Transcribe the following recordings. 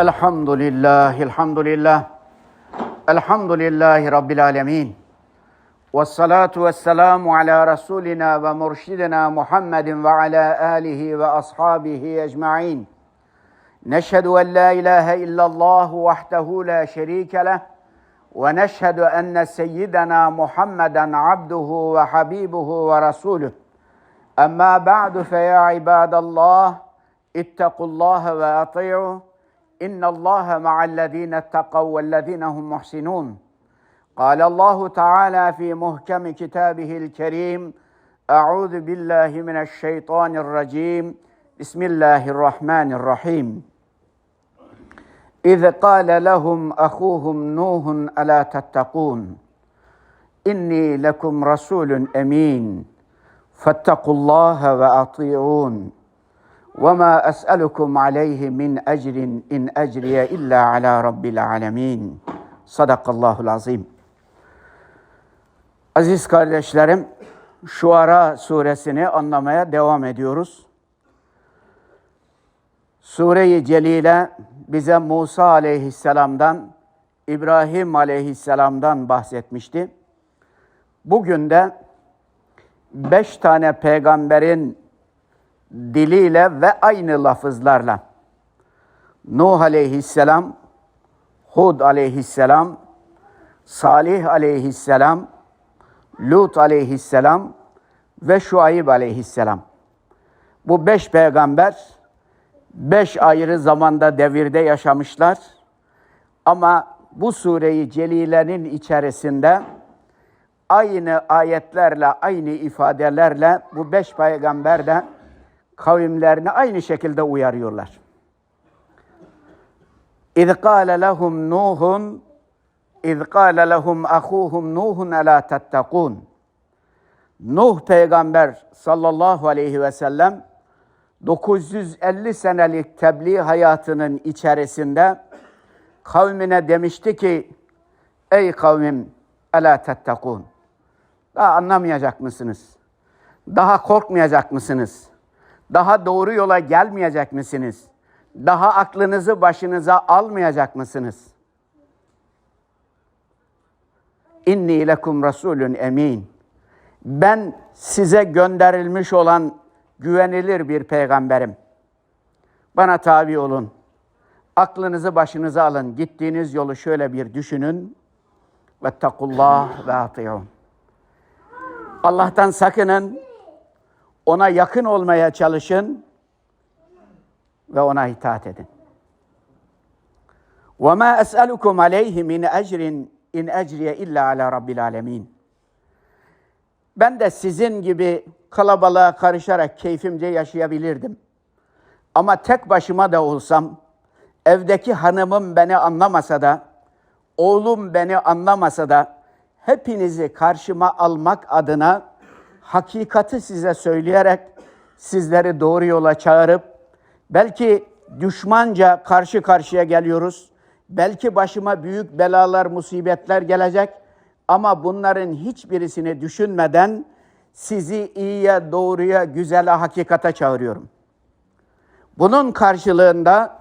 الحمد لله الحمد لله الحمد لله رب العالمين. والصلاة والسلام على رسولنا ومرشدنا محمد وعلى آله وأصحابه أجمعين. نشهد أن لا إله إلا الله وحده لا شريك له ونشهد أن سيدنا محمدا عبده وحبيبه ورسوله. أما بعد فيا عباد الله اتقوا الله وأطيعوا إن الله مع الذين اتقوا والذين هم محسنون. قال الله تعالى في محكم كتابه الكريم أعوذ بالله من الشيطان الرجيم. بسم الله الرحمن الرحيم. إذ قال لهم أخوهم نوح ألا تتقون؟ إني لكم رسول أمين فاتقوا الله وأطيعون. وما أسألكم عليه من أجر إن أجري إلا على رب العالمين صدق الله العظيم Aziz kardeşlerim, Şuara suresini anlamaya devam ediyoruz. Sure-i Celile bize Musa aleyhisselamdan, İbrahim aleyhisselamdan bahsetmişti. Bugün de beş tane peygamberin diliyle ve aynı lafızlarla Nuh aleyhisselam, Hud aleyhisselam, Salih aleyhisselam, Lut aleyhisselam ve Şuayb aleyhisselam. Bu beş peygamber beş ayrı zamanda devirde yaşamışlar. Ama bu sureyi celilenin içerisinde aynı ayetlerle, aynı ifadelerle bu beş peygamber de kavimlerini aynı şekilde uyarıyorlar. İz قال لهم نوح İz قال لهم أخوهم نوح ألا تتقون Nuh peygamber sallallahu aleyhi ve sellem 950 senelik tebliğ hayatının içerisinde kavmine demişti ki ey kavmim ela tettekun daha anlamayacak mısınız? Daha korkmayacak mısınız? Daha doğru yola gelmeyecek misiniz? Daha aklınızı başınıza almayacak mısınız? İnni lekum rasulun emin. Ben size gönderilmiş olan güvenilir bir peygamberim. Bana tabi olun. Aklınızı başınıza alın. Gittiğiniz yolu şöyle bir düşünün. Vettakullah ve atiyun. Allah'tan sakının. Ona yakın olmaya çalışın ve ona itaat edin. وَمَا أَسْأَلُكُمْ عَلَيْهِ مِنْ اَجْرٍ in ecriye illa ala rabbil alemin. Ben de sizin gibi kalabalığa karışarak keyfimce yaşayabilirdim. Ama tek başıma da olsam, evdeki hanımım beni anlamasa da, oğlum beni anlamasa da, hepinizi karşıma almak adına hakikati size söyleyerek sizleri doğru yola çağırıp belki düşmanca karşı karşıya geliyoruz. Belki başıma büyük belalar, musibetler gelecek ama bunların hiçbirisini düşünmeden sizi iyiye, doğruya, güzele, hakikate çağırıyorum. Bunun karşılığında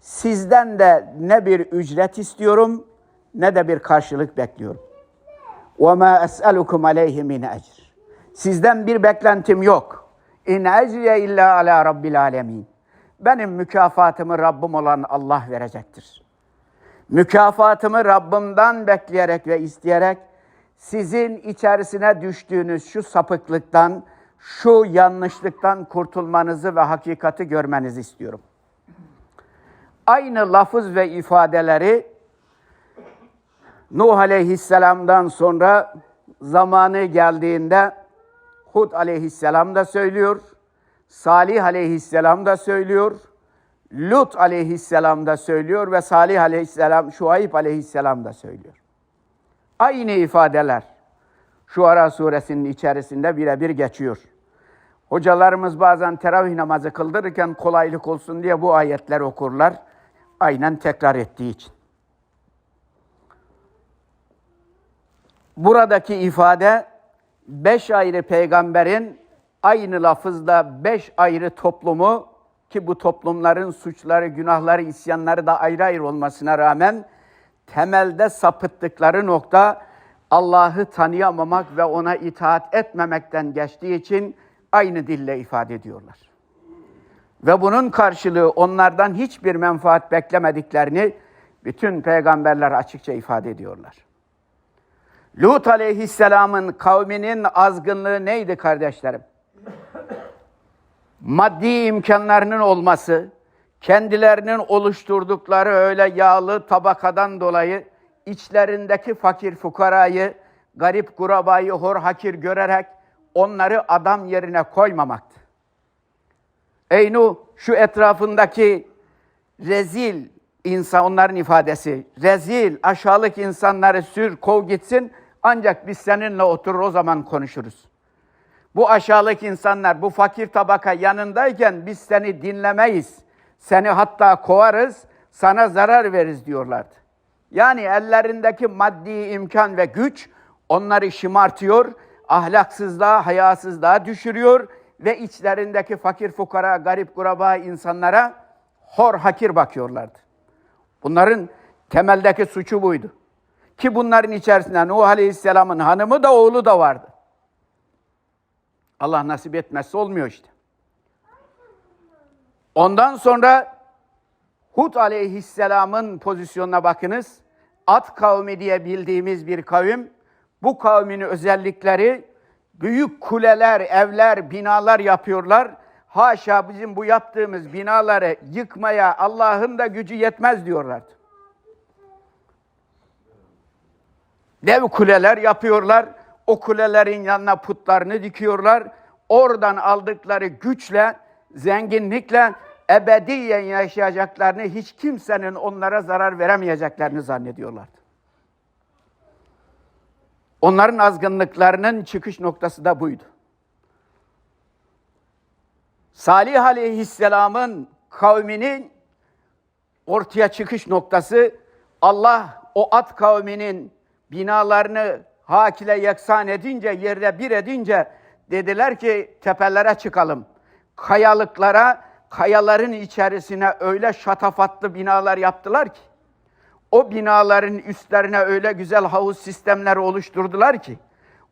sizden de ne bir ücret istiyorum ne de bir karşılık bekliyorum. وَمَا أَسْأَلُكُمْ عَلَيْهِ مِنْ اَجْرٍ Sizden bir beklentim yok. İn ecriye illa ala rabbil alemin. Benim mükafatımı Rabbim olan Allah verecektir. Mükafatımı Rabbimden bekleyerek ve isteyerek sizin içerisine düştüğünüz şu sapıklıktan, şu yanlışlıktan kurtulmanızı ve hakikati görmenizi istiyorum. Aynı lafız ve ifadeleri Nuh aleyhisselamdan sonra zamanı geldiğinde Hud aleyhisselam da söylüyor, Salih aleyhisselam da söylüyor, Lut aleyhisselam da söylüyor ve Salih aleyhisselam, Şuayb aleyhisselam da söylüyor. Aynı ifadeler Şuara suresinin içerisinde birebir geçiyor. Hocalarımız bazen teravih namazı kıldırırken kolaylık olsun diye bu ayetler okurlar. Aynen tekrar ettiği için. Buradaki ifade beş ayrı peygamberin aynı lafızda beş ayrı toplumu ki bu toplumların suçları, günahları, isyanları da ayrı ayrı olmasına rağmen temelde sapıttıkları nokta Allah'ı tanıyamamak ve ona itaat etmemekten geçtiği için aynı dille ifade ediyorlar. Ve bunun karşılığı onlardan hiçbir menfaat beklemediklerini bütün peygamberler açıkça ifade ediyorlar. Lut aleyhisselamın kavminin azgınlığı neydi kardeşlerim? Maddi imkanlarının olması, kendilerinin oluşturdukları öyle yağlı tabakadan dolayı içlerindeki fakir fukarayı, garip kurabayı hor hakir görerek onları adam yerine koymamaktı. Ey Nuh, şu etrafındaki rezil insan, onların ifadesi, rezil, aşağılık insanları sür, kov gitsin, ancak biz seninle oturur o zaman konuşuruz. Bu aşağılık insanlar, bu fakir tabaka yanındayken biz seni dinlemeyiz. Seni hatta kovarız, sana zarar veririz diyorlardı. Yani ellerindeki maddi imkan ve güç onları şımartıyor, ahlaksızlığa, hayasızlığa düşürüyor ve içlerindeki fakir fukara, garip kuraba insanlara hor hakir bakıyorlardı. Bunların temeldeki suçu buydu. Ki bunların içerisinde Nuh Aleyhisselam'ın hanımı da oğlu da vardı. Allah nasip etmezse olmuyor işte. Ondan sonra Hud Aleyhisselam'ın pozisyonuna bakınız. At kavmi diye bildiğimiz bir kavim. Bu kavmin özellikleri büyük kuleler, evler, binalar yapıyorlar. Haşa bizim bu yaptığımız binaları yıkmaya Allah'ın da gücü yetmez diyorlardı. Dev kuleler yapıyorlar. O kulelerin yanına putlarını dikiyorlar. Oradan aldıkları güçle, zenginlikle ebediyen yaşayacaklarını, hiç kimsenin onlara zarar veremeyeceklerini zannediyorlardı. Onların azgınlıklarının çıkış noktası da buydu. Salih Aleyhisselam'ın kavminin ortaya çıkış noktası Allah o at kavminin binalarını hakile yaksan edince, yerde bir edince dediler ki tepelere çıkalım. Kayalıklara, kayaların içerisine öyle şatafatlı binalar yaptılar ki, o binaların üstlerine öyle güzel havuz sistemleri oluşturdular ki,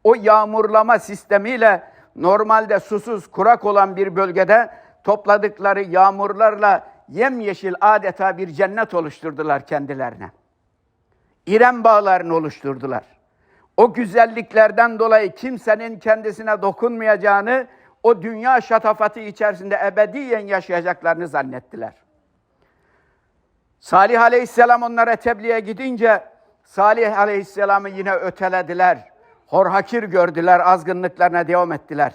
o yağmurlama sistemiyle normalde susuz, kurak olan bir bölgede topladıkları yağmurlarla yemyeşil adeta bir cennet oluşturdular kendilerine. İrem bağlarını oluşturdular. O güzelliklerden dolayı kimsenin kendisine dokunmayacağını, o dünya şatafatı içerisinde ebediyen yaşayacaklarını zannettiler. Salih Aleyhisselam onlara tebliğe gidince, Salih Aleyhisselam'ı yine ötelediler. Horhakir gördüler, azgınlıklarına devam ettiler.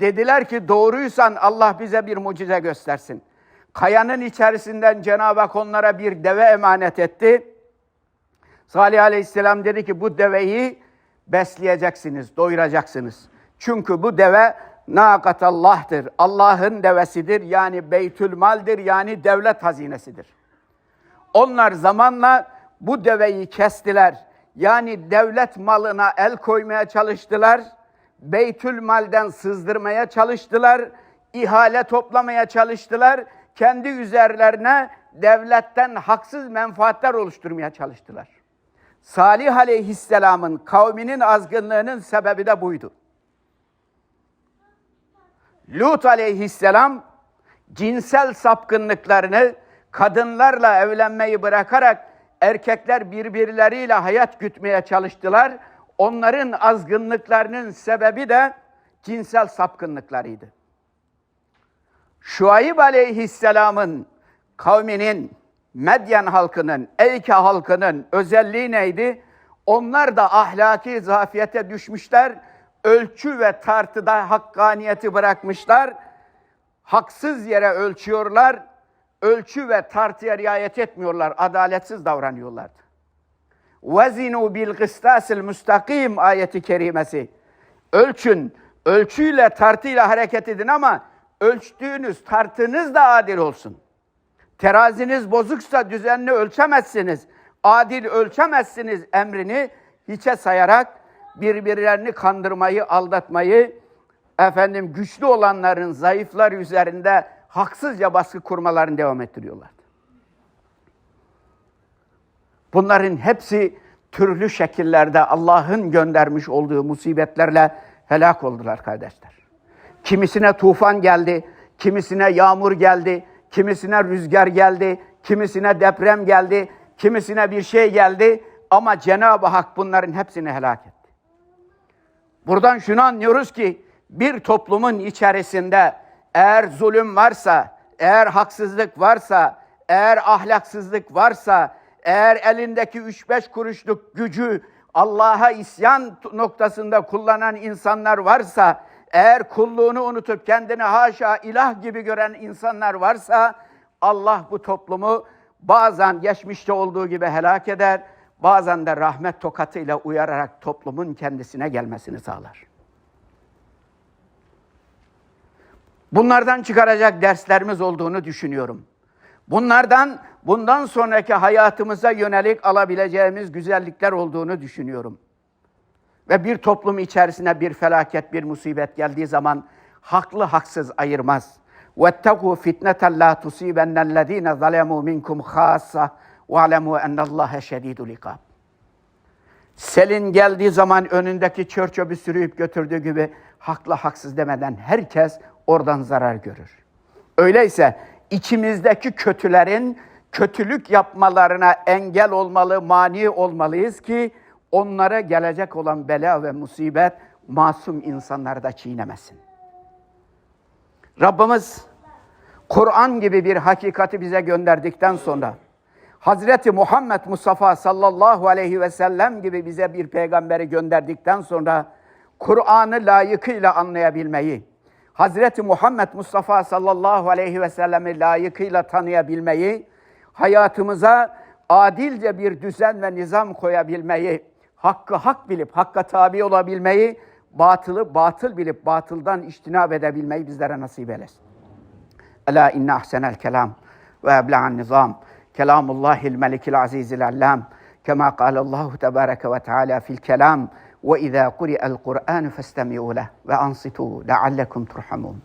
Dediler ki doğruysan Allah bize bir mucize göstersin. Kayanın içerisinden Cenab-ı Hak onlara bir deve emanet etti. Salih Aleyhisselam dedi ki bu deveyi besleyeceksiniz, doyuracaksınız. Çünkü bu deve nakatallah'tır. Allah'ın devesidir. Yani beytülmaldir. Yani devlet hazinesidir. Onlar zamanla bu deveyi kestiler. Yani devlet malına el koymaya çalıştılar. Beytül malden sızdırmaya çalıştılar. ihale toplamaya çalıştılar. Kendi üzerlerine devletten haksız menfaatler oluşturmaya çalıştılar. Salih aleyhisselamın kavminin azgınlığının sebebi de buydu. Lut aleyhisselam cinsel sapkınlıklarını kadınlarla evlenmeyi bırakarak erkekler birbirleriyle hayat gütmeye çalıştılar. Onların azgınlıklarının sebebi de cinsel sapkınlıklarıydı. Şuayb aleyhisselamın kavminin, Medyen halkının, Eyke halkının özelliği neydi? Onlar da ahlaki zafiyete düşmüşler, ölçü ve tartıda hakkaniyeti bırakmışlar, haksız yere ölçüyorlar, ölçü ve tartıya riayet etmiyorlar, adaletsiz davranıyorlardı. Vezinu bil kıstasil müstakim ayeti kerimesi. Ölçün, ölçüyle tartıyla hareket edin ama ölçtüğünüz tartınız da adil olsun.'' Teraziniz bozuksa düzenli ölçemezsiniz. Adil ölçemezsiniz emrini hiçe sayarak birbirlerini kandırmayı, aldatmayı, efendim güçlü olanların zayıflar üzerinde haksızca baskı kurmalarını devam ettiriyorlardı. Bunların hepsi türlü şekillerde Allah'ın göndermiş olduğu musibetlerle helak oldular kardeşler. Kimisine tufan geldi, kimisine yağmur geldi, kimisine rüzgar geldi, kimisine deprem geldi, kimisine bir şey geldi ama Cenab-ı Hak bunların hepsini helak etti. Buradan şunu anlıyoruz ki bir toplumun içerisinde eğer zulüm varsa, eğer haksızlık varsa, eğer ahlaksızlık varsa, eğer elindeki üç beş kuruşluk gücü Allah'a isyan noktasında kullanan insanlar varsa, eğer kulluğunu unutup kendini haşa ilah gibi gören insanlar varsa, Allah bu toplumu bazen geçmişte olduğu gibi helak eder, bazen de rahmet tokatıyla uyararak toplumun kendisine gelmesini sağlar. Bunlardan çıkaracak derslerimiz olduğunu düşünüyorum. Bunlardan bundan sonraki hayatımıza yönelik alabileceğimiz güzellikler olduğunu düşünüyorum. Ve bir toplum içerisine bir felaket, bir musibet geldiği zaman haklı haksız ayırmaz. وَاتَّقُوا فِتْنَةً لَا تُصِيبَنَّ الَّذ۪ينَ ظَلَمُوا مِنْكُمْ خَاصَّةً وَعْلَمُوا اَنَّ اللّٰهَ شَد۪يدُ الْاِقَابِ Selin geldiği zaman önündeki çör çöpü sürüyüp götürdüğü gibi haklı haksız demeden herkes oradan zarar görür. Öyleyse içimizdeki kötülerin kötülük yapmalarına engel olmalı, mani olmalıyız ki onlara gelecek olan bela ve musibet masum insanları da çiğnemesin. Rabbimiz Kur'an gibi bir hakikati bize gönderdikten sonra Hazreti Muhammed Mustafa sallallahu aleyhi ve sellem gibi bize bir peygamberi gönderdikten sonra Kur'an'ı layıkıyla anlayabilmeyi, Hazreti Muhammed Mustafa sallallahu aleyhi ve sellemi layıkıyla tanıyabilmeyi, hayatımıza adilce bir düzen ve nizam koyabilmeyi, hakkı hak bilip hakka tabi olabilmeyi, batılı batıl bilip batıldan iştinab edebilmeyi bizlere nasip eylesin. Ela inne ahsenel kelam ve eble'an nizam. Kelamullahil melikil azizil allam. Kema kâlallahu tebâreke ve teâlâ fil kelam. Kuri'el Kur'an festemi'û leh ve ansitu leallekum turhamun.